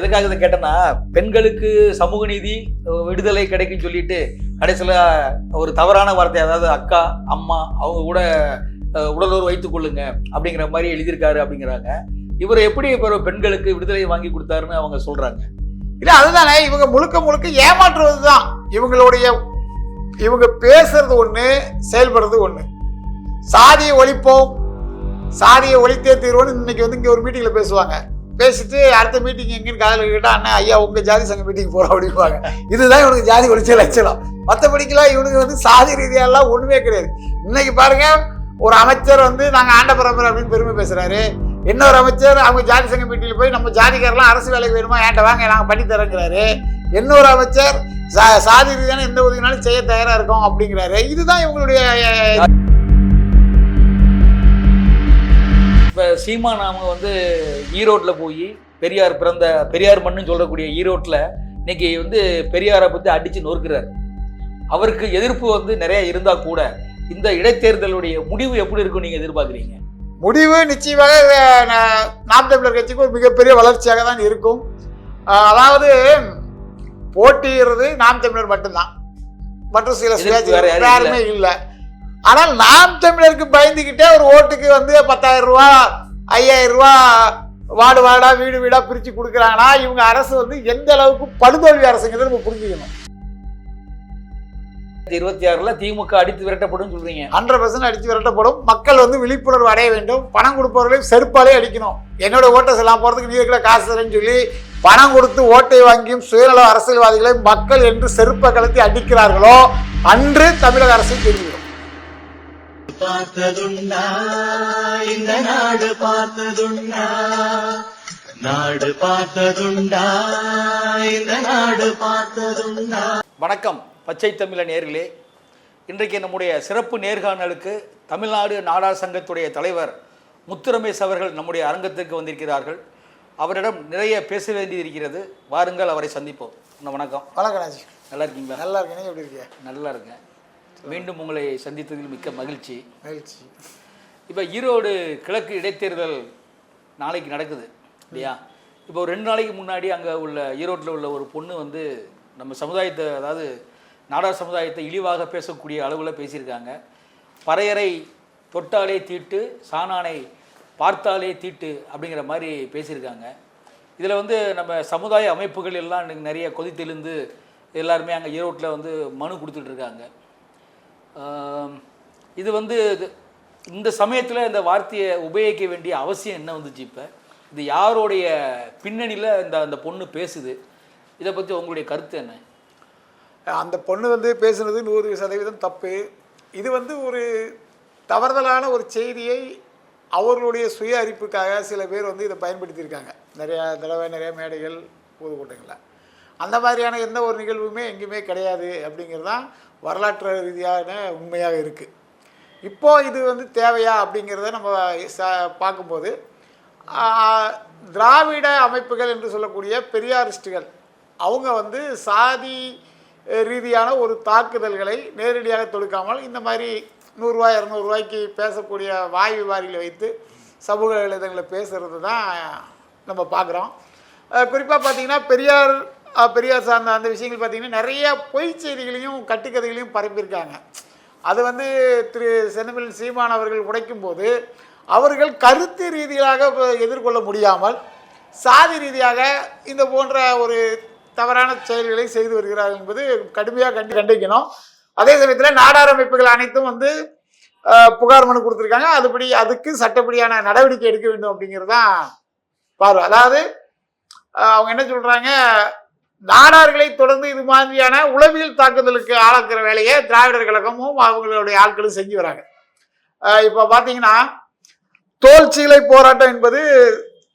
எதுக்காக இதை கேட்டேன்னா பெண்களுக்கு சமூக நீதி விடுதலை கிடைக்கும் சொல்லிட்டு கடைசியில் ஒரு தவறான வார்த்தை அதாவது அக்கா அம்மா அவங்க கூட உடலோர் வைத்துக் கொள்ளுங்க அப்படிங்கிற மாதிரி எழுதியிருக்காரு அப்படிங்கிறாங்க. இவர் எப்படி இப்போ பெண்களுக்கு விடுதலை வாங்கி கொடுத்தாருன்னு அவங்க சொல்றாங்க? இல்ல அதுதானே இவங்க முழுக்க முழுக்க ஏமாற்றுவது தான் இவங்களுடைய இவங்க பேசுறது ஒண்ணு செயல்படுறது ஒண்ணு. சாதியை ஒழிப்போம். சாதியை ஒழித்தே தீர்வோன்னு இன்னைக்கு வந்து இங்க ஒரு மீட்டிங்ல பேசுவாங்க. பேசிட்டு அடுத்த மீட்டிங் எங்கேன்னு காதல் கேட்டா அண்ணா ஐயா உங்க ஜாதி சங்க மீட்டிங் போறோம் அப்படிம்பாங்க. இதுதான் இவனுக்கு ஜாதி ஒழிச்ச லட்சணம். மற்றபடிக்கெல்லாம் இவனுக்கு வந்து சாதி ரீதியாலாம் ஒண்ணுமே கிடையாது. இன்னைக்கு பாருங்க ஒரு அமைச்சர் வந்து நாங்க ஆண்ட பரம்பரை அப்படின்னு பெருமை பேசுறாரு. இன்னொரு அமைச்சர் அவங்க ஜாதி சங்க மீட்டிங்ல போய் நம்ம ஜாதிக்காரெல்லாம் அரசு வேலைக்கு வேணுமா ஏன்ட்ட வாங்க நாங்க பண்ணி தரேங்கிறாரு. இன்னொரு அமைச்சர் சா- சாதி ரீதியான எந்த உதவினாலும் செய்ய தயாரா இருக்கோம் அப்படிங்கிறாரு. இதுதான் இவங்களுடைய இப்போ சீமா நாம வந்து ஈரோட்டில் போய் பெரியார் பிறந்த பெரியார் மண்ணுன்னு சொல்லக்கூடிய ஈரோட்டில் இன்னைக்கு வந்து பெரியாரை பற்றி அடித்து நொறுக்கிறார். அவருக்கு எதிர்ப்பு வந்து நிறைய இருந்தால் கூட இந்த இடைத்தேர்தலுடைய முடிவு எப்படி இருக்கும்னு நீங்கள் எதிர்பார்க்குறீங்க? முடிவு நிச்சயமாக நாம் தமிழர் கட்சிக்கு ஒரு மிகப்பெரிய வளர்ச்சியாக தான் இருக்கும். அதாவது போட்டியிடுறது நாம் தமிழர் மட்டும்தான். மற்றும் சில யாருமே இல்லை. ஆனால் நாம் தமிழருக்கு பயந்துக்கிட்டே ஒரு ஓட்டுக்கு வந்து பத்தாயிரம் ரூபா ஐயாயிரம் ரூபா வார்டு வார்டா வீடு வீடா பிரிச்சு கொடுக்குறாங்கன்னா இவங்க அரசு வந்து எந்த அளவுக்கு படுதோல்வி அரசுங்கிறத நம்ம புரிஞ்சுக்கணும். இருபத்தி ஆறுல திமுக அடித்து விரட்டப்படும் சொல்றீங்க. ஹண்ட்ரட் பர்சன்ட் அடித்து விரட்டப்படும். மக்கள் வந்து விழிப்புணர்வு அடைய வேண்டும். பணம் கொடுப்பவர்களையும் செருப்பாலே அடிக்கணும். என்னோட ஓட்டை எல்லாம் போகிறதுக்கு நீ இருக்கிற காசு தரேன்னு சொல்லி பணம் கொடுத்து ஓட்டை வாங்கியும் சுயநல அரசியல்வாதிகளை மக்கள் என்று செருப்பை கலத்தி அடிக்கிறார்களோ அன்று தமிழக அரசு தெரிவிக்கும் பார்த்ததுண்டா இந்த நாடு பார்த்ததுண்டா நாடு பார்த்ததுண்டா இந்த நாடு பார்த்ததுண்டா. வணக்கம் பச்சை தமிழ நேர்களே. இன்றைக்கு நம்முடைய சிறப்பு நேர்காணலுக்கு தமிழ்நாடு நாடார் சங்கத்துடைய தலைவர் முத்துரமேஷ் அவர்கள் நம்முடைய அரங்கத்திற்கு வந்திருக்கிறார்கள். அவரிடம் நிறைய பேச வேண்டியிருக்கிறது வாருங்கள் அவரை சந்திப்போம். வணக்கம். வணக்கம் நல்லா இருக்கீங்களா? நல்லா இருக்கேன். எப்படி இருக்கீங்க? நல்லா இருக்கேன். மீண்டும் உங்களை சந்தித்ததில் மிக்க மகிழ்ச்சி. மகிழ்ச்சி. இப்போ ஈரோடு கிழக்கு இடைத்தேர்தல் நாளைக்கு நடக்குது இல்லையா? இப்போ ஒரு ரெண்டு நாளைக்கு முன்னாடி அங்கே உள்ள ஈரோட்டில் உள்ள ஒரு பொண்ணு வந்து நம்ம சமுதாயத்தை அதாவது நாடார் சமுதாயத்தை இழிவாக பேசக்கூடிய அளவில் பேசியிருக்காங்க. பறையறை தொட்டாலே தீட்டு சாணானை பார்த்தாலே தீட்டு அப்படிங்கிற மாதிரி பேசியிருக்காங்க. இதில் வந்து நம்ம சமுதாய அமைப்புகள் எல்லாம் நிறைய கொதித்தெழுந்து எல்லாருமே அங்கே ஈரோட்டில் வந்து மனு ஆம், இது வந்து இந்த சமயத்தில் இந்த வார்த்தையை உபயோகிக்க வேண்டிய அவசியம் என்ன வந்துச்சு இப்போ? இது யாருடைய பின்னணியில் இந்த அந்த பொண்ணு பேசுது? இதை பற்றி உங்களுடைய கருத்து என்ன? அந்த பொண்ணு வந்து பேசுனது நூறு சதவீதம் தப்பு. இது வந்து ஒரு தவறுதலான ஒரு செய்தியை அவர்களுடைய சுய அறிப்புக்காக சில பேர் வந்து இதை பயன்படுத்தியிருக்காங்க. நிறையா தடவை நிறைய மேடைகள் பொதுக்கூட்டங்களில். அந்த மாதிரியான எந்த ஒரு நிகழ்வுமே எங்கேயுமே கிடையாது அப்படிங்கிறது தான் வரலாற்று ரீதியான உண்மையாக இருக்குது இப்போது இது வந்து தேவையா அப்படிங்கிறத நம்ம ச பார்க்கும்போது திராவிட அமைப்புகள் என்று சொல்லக்கூடிய பெரியாரிஸ்டுகள் அவங்க வந்து சாதி ரீதியான ஒரு தாக்குதல்களை நேரடியாக தொடுக்காமல் இந்த மாதிரி நூறுரூவா இரநூறுவாய்க்கு பேசக்கூடிய வாய் விவாரிகளை வைத்து சமூக இளைஞர்களை பேசுகிறது தான் நம்ம பார்க்குறோம். குறிப்பாக பார்த்தீங்கன்னா பெரியார் பெரியார் சார்ந்த அந்த விஷயங்கள் பார்த்தீங்கன்னா நிறைய பொய் செய்திகளையும் கட்டுக்கதைகளையும் பரப்பியிருக்காங்க. அது வந்து திரு செந்தமிழ் சீமான் அவர்கள் உடைக்கும் போது அவர்கள் கருத்து ரீதியாக எதிர்கொள்ள முடியாமல் சாதி ரீதியாக இந்த போன்ற ஒரு தவறான செயல்களை செய்து வருகிறார்கள் என்பது கடுமையாக கண்டி கண்டிக்கணும். அதே சமயத்தில் நாடார் அமைப்புகள் அனைத்தும் வந்து புகார் மனு கொடுத்துருக்காங்க. அதுபடி அதுக்கு சட்டப்படியான நடவடிக்கை எடுக்க வேண்டும் அப்படிங்கிறது தான் பார்வை. அதாவது அவங்க என்ன சொல்கிறாங்க நாடார்களை தொடர்ந்து இது மாதிரியான உளவியல் தாக்குதலுக்கு ஆளாக்குற வேலையை திராவிடர் கழகமும் அவங்களுடைய ஆட்களும் செஞ்சு வராங்க. இப்போ பார்த்தீங்கன்னா தோல் சீலை போராட்டம் என்பது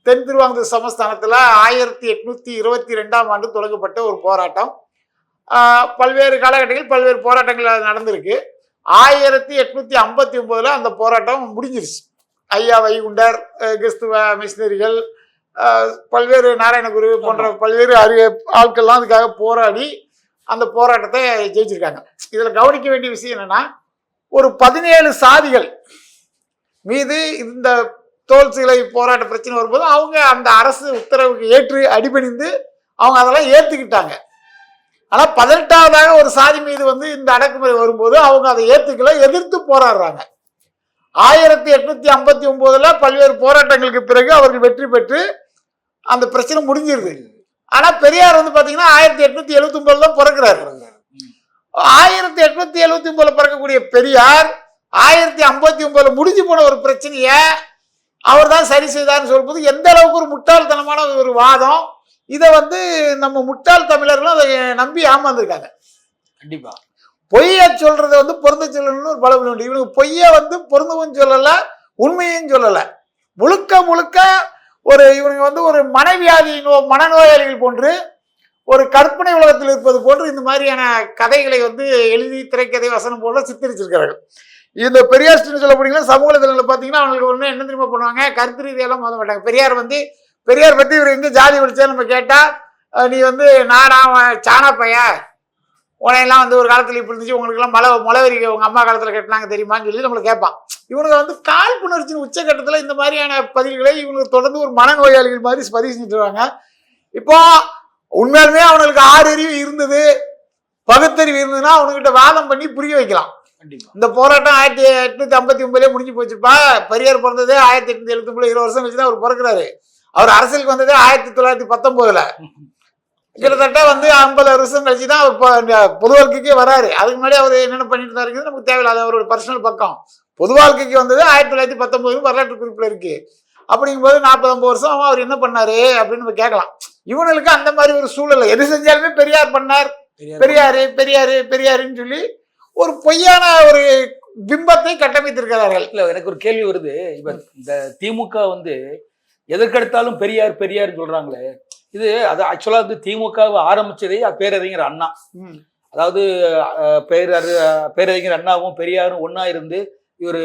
தென் திருவாங்கூர் சமஸ்தானத்தில் ஆயிரத்தி எட்நூத்தி இருபத்தி ரெண்டாம் ஆண்டு தொடங்கப்பட்ட ஒரு போராட்டம். பல்வேறு காலகட்டங்களில் பல்வேறு போராட்டங்கள் அது நடந்திருக்கு. ஆயிரத்தி எட்நூத்தி ஐம்பத்தி ஒன்பதுல அந்த போராட்டம் முடிஞ்சிருச்சு. ஐயா வைகுண்டர் கிறிஸ்துவ மிஷினரிகள் பல்வேறு நாராயணகுரு போன்ற பல்வேறு அறிய ஆட்கள்லாம் அதுக்காக போராடி அந்த போராட்டத்தை ஜெயிச்சிருக்காங்க. இதுல கவனிக்க வேண்டிய விஷயம் என்னன்னா ஒரு பதினேழு சாதிகள் மீது இந்த தோல் சிலை போராட்ட பிரச்சனை வரும்போது அவங்க அந்த அரசு உத்தரவுக்கு ஏற்று அடிபணிந்து அவங்க அதெல்லாம் ஏத்துக்கிட்டாங்க. ஆனா பதினெட்டாவதாக ஒரு சாதி மீது வந்து இந்த அடக்குமுறை வரும்போது அவங்க அதை ஏத்துக்கல எதிர்த்து போராடுறாங்க. ஆயிரத்தி எட்நூத்தி ஐம்பத்தி ஒன்பதுல பல்வேறு போராட்டங்களுக்கு பிறகு அவர்கள் வெற்றி பெற்று அந்த பிரச்சனை முடிஞ்சிருது. ஆனா பெரியார் வந்து பாத்தீங்கன்னா ஆயிரத்தி எட்நூத்தி எழுபத்தி ஒன்பதுல தான் பிறக்கிறார். ஆயிரத்தி எட்நூத்தி எழுபத்தி ஒன்பதுல பிறக்கக்கூடிய பெரியார் ஆயிரத்தி ஐம்பத்தி ஒன்பதுல முடிஞ்சு போன ஒரு பிரச்சனைய அவர் தான் சரி செய்தார்னு சொல்லும்போது எந்த அளவுக்கு ஒரு முட்டாள்தனமான ஒரு வாதம் இதை வந்து நம்ம முட்டாள் தமிழர்களும் அதை நம்பி ஏமாந்துருக்காங்க. கண்டிப்பா. பொய்யை சொல்றதை வந்து பொருந்த சொல்லணும்னு ஒரு பலவீனம் உண்டு. இவனுக்கு பொய்யை வந்து பொருந்தவும் சொல்லலை உண்மையும் சொல்லலை. முழுக்க முழுக்க ஒரு இவனுக்கு வந்து ஒரு மனவியாதி நோ மனநோயாளிகள் போன்று ஒரு கற்பனை உலகத்தில் இருப்பது போன்று இந்த மாதிரியான கதைகளை வந்து எழுதி திரைக்கதை வசனம் போல சித்தரிச்சிருக்கிறார்கள். இந்த பெரியார்ஸ்னு சொல்ல போனீங்கன்னா சமூக வலைதளங்களில் பார்த்தீங்கன்னா அவங்களுக்கு ஒன்று என்ன தெரியுமா பண்ணுவாங்க? கருத்து ரீதியெல்லாம் மோத மாட்டாங்க. பெரியார் வந்து பெரியார் பற்றி இவர் எங்கே ஜாதி படிச்சா நம்ம கேட்டால் நீ வந்து நானா சாணா பையன் உனையெல்லாம் வந்து ஒரு காலத்தில் இப்படி இருந்துச்சு உங்களுக்குலாம் மலை முளவரி உங்கள் அம்மா காலத்தில் கட்டினாங்க தெரியுமான்னு சொல்லி நம்மளை கேட்பான். இவனுங்க வந்து காழ்ப்புணர்ச்சியின் உச்சக்கட்டத்தில் இந்த மாதிரியான பதிவுகளை இவங்களுக்கு தொடர்ந்து ஒரு மனநோயாளிகள் மாதிரி பதிவு செஞ்சுட்டு இப்போ உண்மையாலுமே அவனுக்கு ஆறு அறிவு இருந்தது பகுத்தறிவு இருந்ததுன்னா அவனுக்கிட்ட வாதம் பண்ணி புரிய வைக்கலாம். இந்த போராட்டம் ஆயிரத்தி எட்நூத்தி ஐம்பத்தி ஒன்பதுலேயே முடிஞ்சு போச்சுப்பா. பெரியார் பிறந்ததே ஆயிரத்தி எட்நூத்தி எழுபத்தி ஒன்பது இருபது வருஷம் கழிச்சு தான் அவர் பிறக்கிறாரு. அவர் அரசியலுக்கு வந்ததே ஆயிரத்தி தொள்ளாயிரத்தி பத்தொன்பதுல. கிட்டத்தட்ட வந்து ஐம்பது வருஷம் கழிச்சு தான் அவர் பொது வாழ்க்கைக்கே வராரு. அதுக்கு முன்னாடி அவர் என்னென்ன பண்ணிட்டு தான் இருக்குது நமக்கு தேவையில்லாத அவரோட பர்சனல் பக்கம். பொது வாழ்க்கைக்கு வந்தது ஆயிரத்தி தொள்ளாயிரத்தி பத்தொன்பது வரலாற்று குறிப்பில் இருக்கு. அப்படிங்கும்போது நாற்பது ஐம்பது வருஷம் அவர் என்ன பண்ணாரு அப்படின்னு நம்ம கேட்கலாம். இவனுக்கு அந்த மாதிரி ஒரு சூழல் எது செஞ்சாலுமே பெரியார் பண்ணார். பெரியாரு பெரியாரு பெரியாருன்னு சொல்லி ஒரு பொய்யான ஒரு பிம்பத்தை கட்டமைத்திருக்கிறார்கள். இல்ல எனக்கு ஒரு கேள்வி வருது. இப்ப இந்த திமுக வந்து எதற்கெடுத்தாலும் பெரியார் பெரியார் சொல்றாங்களே. இது அது ஆக்சுவலா வந்து திமுகவை ஆரம்பிச்சதே பேரறிஞர் அண்ணா. அதாவது பேரறி பேரறிஞர் அண்ணாவும் பெரியாரும் ஒண்ணா இருந்து இவர்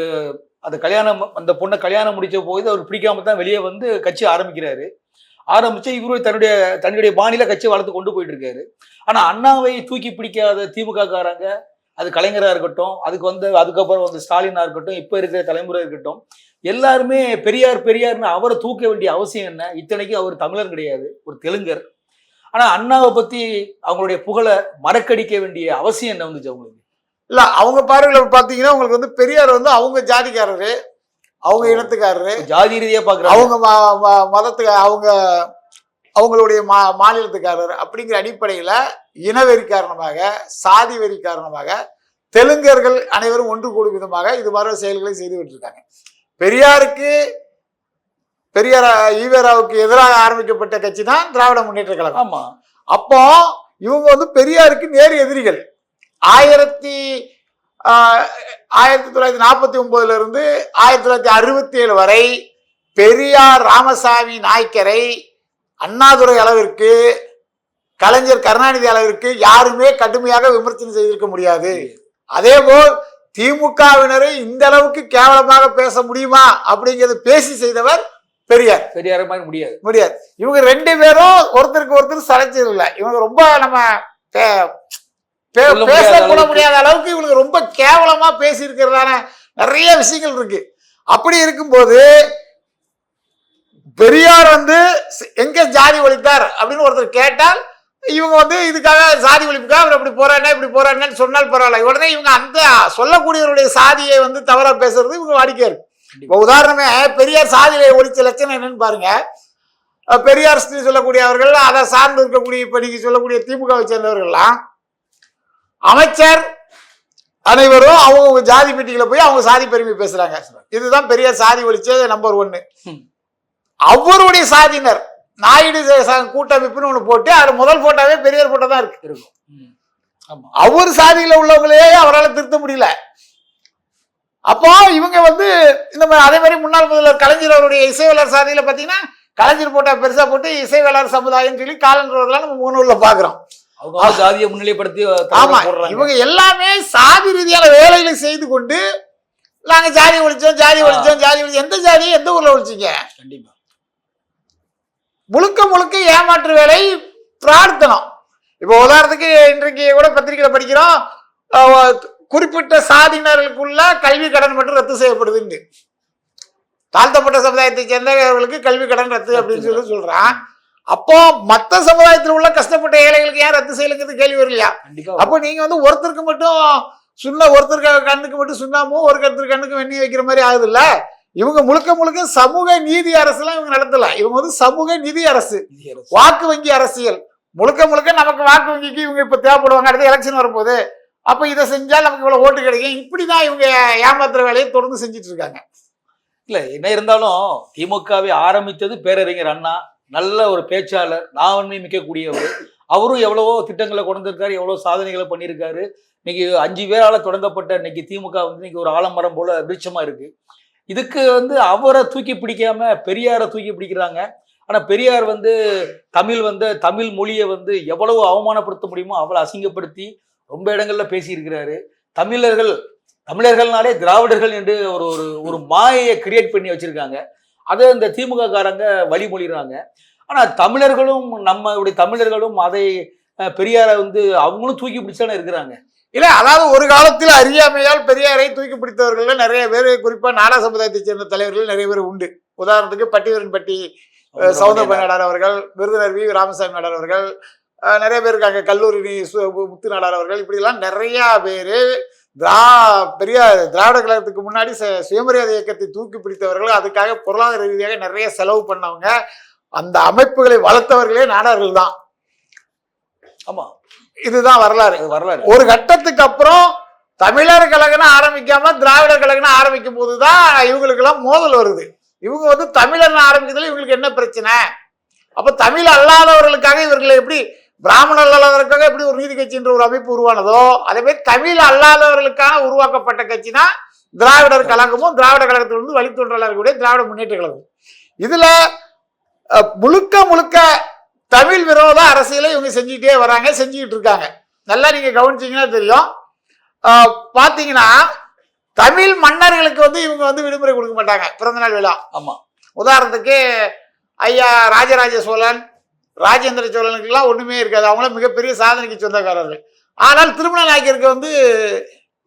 அந்த கல்யாணம் அந்த பொண்ணை கல்யாணம் முடிச்ச போது அவர் பிடிக்காம தான் வெளியே வந்து கட்சி ஆரம்பிக்கிறாரு. ஆரம்பிச்சு இவரு தன்னுடைய தன்னுடைய பாணியில கட்சி வளர்த்து கொண்டு போயிட்டு இருக்காரு ஆனா அண்ணாவை தூக்கி பிடிக்காத திமுக காரங்க அது கலைஞரா இருக்கட்டும் அதுக்கு வந்து அதுக்கப்புறம் வந்து ஸ்டாலினா இருக்கட்டும் இப்ப இருக்கிற தலைமுறை இருக்கட்டும் எல்லாருமே பெரியார் பெரியார்னு அவரை தூக்க வேண்டிய அவசியம் என்ன? இத்தனைக்கும் அவர் தமிழர் கிடையாது ஒரு தெலுங்கர். ஆனா அண்ணாவை பத்தி அவங்களுடைய புகழை மறக்கடிக்க வேண்டிய அவசியம் என்ன வந்துச்சு அவங்களுக்கு? இல்ல அவங்க பார்வையில பாத்தீங்கன்னா உங்களுக்கு வந்து பெரியார் வந்து அவங்க ஜாதிக்காரரு அவங்க. இனத்துக்காரரு. ஜாதி ரீதியா பாக்குறாங்க. அவங்க மதத்துக்கு அவங்க அவங்களுடைய மா மாநிலத்துக்காரர் அப்படிங்கிற அடிப்படையில இனவெறி காரணமாக சாதி வெறி காரணமாக தெலுங்கர்கள் அனைவரும் ஒன்று கூடும் விதமாக இது மாதிரி செயல்களை செய்து விட்டுருக்காங்க. பெரியாருக்கு பெரியார் ஈவேராவுக்கு எதிராக ஆரம்பிக்கப்பட்ட கட்சி தான் திராவிட முன்னேற்ற கழகம். ஆமா. அப்போ இவங்க வந்து பெரியாருக்கு நேர் எதிரிகள். ஆயிரத்தி ஆயிரத்தி தொள்ளாயிரத்தி நாற்பத்தி ஒன்பதுல இருந்து ஆயிரத்தி தொள்ளாயிரத்தி அறுபத்தி ஏழு வரை பெரியார் ராமசாமி நாய்க்கரை அண்ணாதுரை அளவிற்கு கலைஞர் கருணாநிதி அளவிற்கு யாருமே கடுமையாக விமர்சனம் செய்திருக்க முடியாது. அதேபோல் திமுகவினரை இந்த அளவுக்கு கேவலமாக பேச முடியுமா அப்படிங்கிறத பேசி செய்தவர் பெரியார். பெரியார மாதிரி முடியாது. முடியாது. இவங்க ரெண்டு பேரும் ஒருத்தருக்கு ஒருத்தர் சளைச்சது இல்லை இவங்க ரொம்ப நம்ம பேச கூட. முடியாத அளவுக்கு. இவங்க ரொம்ப கேவலமா பேசி இருக்கிறதான நிறைய விஷயங்கள் இருக்கு. அப்படி இருக்கும்போது பெரியார் வந்து எங்க ஜாதி ஒழித்தார் அப்படின்னு ஒருத்தர் கேட்டால் இவங்க வந்து இதுக்காக சாதி ஒழிப்புக்காக அவர் அப்படி போறாருன்னா இப்படி போறாருன்னு சொன்னால் பரவாயில்ல. உடனே இவங்க அந்த சொல்லக்கூடியவருடைய சாதியை வந்து தவறா பேசுறது இவங்க வாடிக்கையா இருக்கு இப்போ உதாரணமே பெரியார் சாதியை ஒழிச்ச லட்சணம் என்னன்னு பாருங்க. பெரியார் ஸ்ரீ சொல்லக்கூடியவர்கள் அதை சார்ந்து இருக்கக்கூடிய இப்ப நீங்க சொல்லக்கூடிய திமுகவை சேர்ந்தவர்கள்லாம் அமைச்சர் அனைவரும் அவங்க ஜாதி மீட்டிங்ல போய் அவங்க சாதி பெருமை பேசுறாங்க. இதுதான் பெரியார் சாதி ஒழிச்ச நம்பர் ஒன்னு. அவருடைய சாதியினர் நாயுடு கூட்டமைப்புன்னு ஒண்ணு போட்டு அது முதல் போட்டாவே பெரியார் போட்டோ தான் இருக்கு. இருக்கும். அவர் சாதியில உள்ளவங்களே அவரால் திருத்த முடியல. அப்போ இவங்க வந்து இந்த மாதிரி அதே மாதிரி முன்னாள் முதல்வர் கலைஞர் அவருடைய இசைவாளர் சாதியில பாத்தீங்கன்னா கலைஞர் போட்டா பெருசா போட்டு இசைவாளர் சமுதாயம் சொல்லி காலன்றதெல்லாம் நம்ம முன்னூர்ல பாக்குறோம். அவங்க ஜாதியை முன்னிலைப்படுத்தி ஆமா இவங்க எல்லாமே சாதி ரீதியான வேலைகளை செய்து கொண்டு நாங்க ஜாதி ஒழிச்சோம் ஜாதி. ஒழிச்சோம் ஜாதி ஒழிச்சோம். எந்த ஜாதி எந்த ஊர்ல ஒழிச்சீங்க? கண்டிப்பா. முழுக்க முழுக்க ஏமாற்று வேலை பிரார்த்தனம். இப்போ உதாரணத்துக்கு இன்றைக்கு கூட பத்திரிகையில படிக்கிறோம் குறிப்பிட்ட சாதியினர்களுக்குள்ள கல்வி கடன் மட்டும் ரத்து செய்யப்படுதுன்னு தாழ்த்தப்பட்ட சமுதாயத்தை சேர்ந்தவர்களுக்கு கல்வி கடன் ரத்து அப்படின்னு சொல்லி சொல்றான். அப்போ மத்த சமுதாயத்தில் உள்ள கஷ்டப்பட்ட ஏழைகளுக்கு ஏன் ரத்து செய்யலுங்கிறது கேள்வி வரலையா அப்போ நீங்க வந்து ஒருத்தருக்கு மட்டும் சுண்ண ஒருத்தருக்கு கண்ணுக்கு மட்டும் சுண்ணாமும் ஒரு கருத்தர் கண்ணுக்கு வெண்ணி வைக்கிற மாதிரி ஆகுதுல்ல? இவங்க முழுக்க முழுக்க சமூக நீதி அரசுலாம் இவங்க நடத்தல. இவங்க வந்து சமூக நிதி அரசு. வாக்கு வங்கி அரசியல். முழுக்க முழுக்க நமக்கு வாக்கு வங்கிக்கு இவங்க இப்ப தேவைப்படுவாங்க. அடுத்து எலெக்ஷன் வரும்போது. அப்ப இதை செஞ்சால் நமக்கு இவ்வளவு ஓட்டு கிடைக்கும். இப்படிதான் இவங்க ஏமாத்துற வேலையை தொடர்ந்து செஞ்சுட்டு இருக்காங்க. இல்ல என்ன இருந்தாலும் திமுகவை ஆரம்பித்தது பேரறிஞர் அண்ணா. நல்ல ஒரு பேச்சாளர் நாவன்மை மிக்கக்கூடியவர். அவரும் எவ்வளவோ திட்டங்களை கொண்டு வந்திருக்காரு எவ்வளவு சாதனைகளை பண்ணியிருக்காரு. இன்னைக்கு அஞ்சு பேரால தொடங்கப்பட்ட இன்னைக்கு திமுக வந்து இன்னைக்கு ஒரு ஆலமரம் போல விருட்சமா இருக்கு. இதுக்கு வந்து அவரை தூக்கி பிடிக்காம பெரியாரை தூக்கி பிடிக்கிறாங்க. ஆனா பெரியார் வந்து தமிழ் வந்து தமிழ் மொழியை வந்து எவ்வளவு அவமானப்படுத்த முடியுமோ அவ்வளவு அசிங்கப்படுத்தி ரொம்ப இடங்கள்ல பேசியிருக்கிறாரு. தமிழர்கள் தமிழர்கள்னாலே திராவிடர்கள் என்று ஒரு ஒரு ஒரு மாயையை கிரியேட் பண்ணி வச்சிருக்காங்க. அதை இந்த திமுக காரங்க வழிமொழிகிறாங்க ஆனா தமிழர்களும் நம்மளுடைய தமிழர்களும் அதை பெரியாரை வந்து அவங்களும் தூக்கி பிடிச்சானே இருக்கிறாங்க. இல்ல அதாவது ஒரு காலத்தில் அறியாமையால் பெரியாரை தூக்கி பிடித்தவர்கள்ல நிறைய பேர் குறிப்பா நாடா சமுதாயத்தை சேர்ந்த தலைவர்கள் நிறைய பேர் உண்டு. உதாரணத்துக்கு பட்டிவரன்பட்டி சௌந்தர நாடார் அவர்கள் விருதுநர் வி. ராமசாமி நாடார் அவர்கள் நிறைய பேர் இருக்காங்க. கல்லூரி முத்து நாடார் அவர்கள் இப்படிலாம் நிறைய பேர் திரா பெரியார் திராவிட கழகத்துக்கு முன்னாடி சுயமரியாதை இயக்கத்தை தூக்கி பிடித்தவர்கள் அதுக்காக பொருளாதார ரீதியாக நிறைய செலவு பண்ணவங்க. அந்த அமைப்புகளை வளர்த்தவர்களே நாடார்கள் தான். ஆமா. இதுதான் வரலாறு. வரலாறு. ஒரு கட்டத்துக்கு அப்புறம் தமிழர் கழகம்னு ஆரம்பிக்காம திராவிடர் கழகம்னு ஆரம்பிக்கும் போதுதான் இவங்களுக்கு எல்லாம் மோதல் வருது. இவங்க வந்து தமிழர்னு ஆரம்பிக்கிறதுல இவங்களுக்கு என்ன பிரச்சனை? அப்ப தமிழ் அல்லாதவர்களுக்காக இவர்களை எப்படி பிராமணர் அல்லாதவர்களுக்காக எப்படி ஒரு நீதி கட்சின்ற ஒரு அமைப்பு உருவானதோ அதே மாதிரி தமிழ் அல்லாதவர்களுக்கான உருவாக்கப்பட்ட கட்சி தான் திராவிடர் கழகமும் திராவிட கழகத்திலிருந்து வழித்தோன்றலாக இருக்கக்கூடிய திராவிட முன்னேற்ற கழகம் இதுல முழுக்க முழுக்க தமிழ் விரோத அரசியலை இவங்க செஞ்சுக்கிட்டே வராங்க செஞ்சுக்கிட்டு இருக்காங்க. நல்லா நீங்க கவனிச்சீங்கன்னா தெரியும். ஆஹ் பாத்தீங்கன்னா தமிழ் மன்னர்களுக்கு வந்து இவங்க வந்து விடுமுறை கொடுக்க மாட்டாங்க பிறந்தநாள் விழா. ஆமா. உதாரணத்துக்கு ஐயா ராஜராஜ சோழன் ராஜேந்திர சோழனுக்கெல்லாம் ஒண்ணுமே இருக்காது. அவங்களாம் மிகப்பெரிய சாதனைக்கு சொந்தக்காரர்கள். ஆனால் திருமண நாயக்கருக்கு வந்து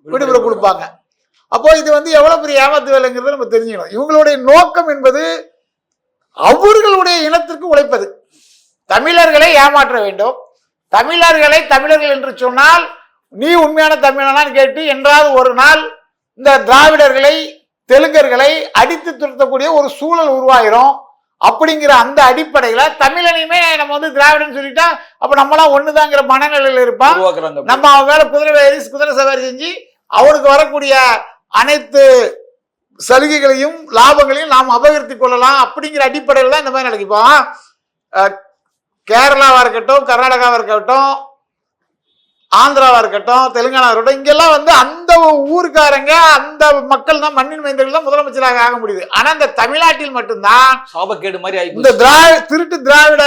விடுமுறை கொடுப்பாங்க. அப்போ இது வந்து எவ்வளவு பெரிய ஏமாத்து வேலைங்கிறத நம்ம தெரிஞ்சுக்கணும். இவங்களுடைய நோக்கம் என்பது அவர்களுடைய இனத்திற்கு உழைப்பது. தமிழர்களை ஏமாற்ற வேண்டும். தமிழர்களை தமிழர்கள் என்று சொன்னால் நீ உண்மையான தமிழனான்னு கேட்டு என்றாவது ஒரு நாள் இந்த திராவிடர்களை தெலுங்கர்களை அடித்து துரத்தக்கூடிய ஒரு சூழல் உருவாயிரும். அப்படிங்கிற அந்த அடிப்படையில தமிழனையுமே நம்ம வந்து திராவிடன் சொல்லிட்டா அப்ப நம்மளாம் ஒண்ணுதாங்கிற மனநிலையில இருப்பான் நம்ம அவன் மேல குதிரை ஏறி குதிரை சவாரி செஞ்சு அவனுக்கு வரக்கூடிய அனைத்து சலுகைகளையும் லாபங்களையும் நாம் அபகரித்து கொள்ளலாம் அப்படிங்கிற அடிப்படையில் தான் இந்த மாதிரி நடக்கும் இப்போ அஹ், கேரளாவா இருக்கட்டும் கர்நாடகாவா இருக்கட்டும் ஆந்திராவா இருக்கட்டும் தெலுங்கானா இருக்கட்டும் இங்கெல்லாம் வந்து அந்த ஊருக்காரங்க அந்த மக்கள் தான் மண்ணின் மைந்தர்கள் தான் முதலமைச்சராக ஆக முடியுது. ஆனா இந்த தமிழ்நாட்டில் மட்டும்தான் சாபக்கேடு மாதிரி இந்த திராவிட திருட்டு திராவிட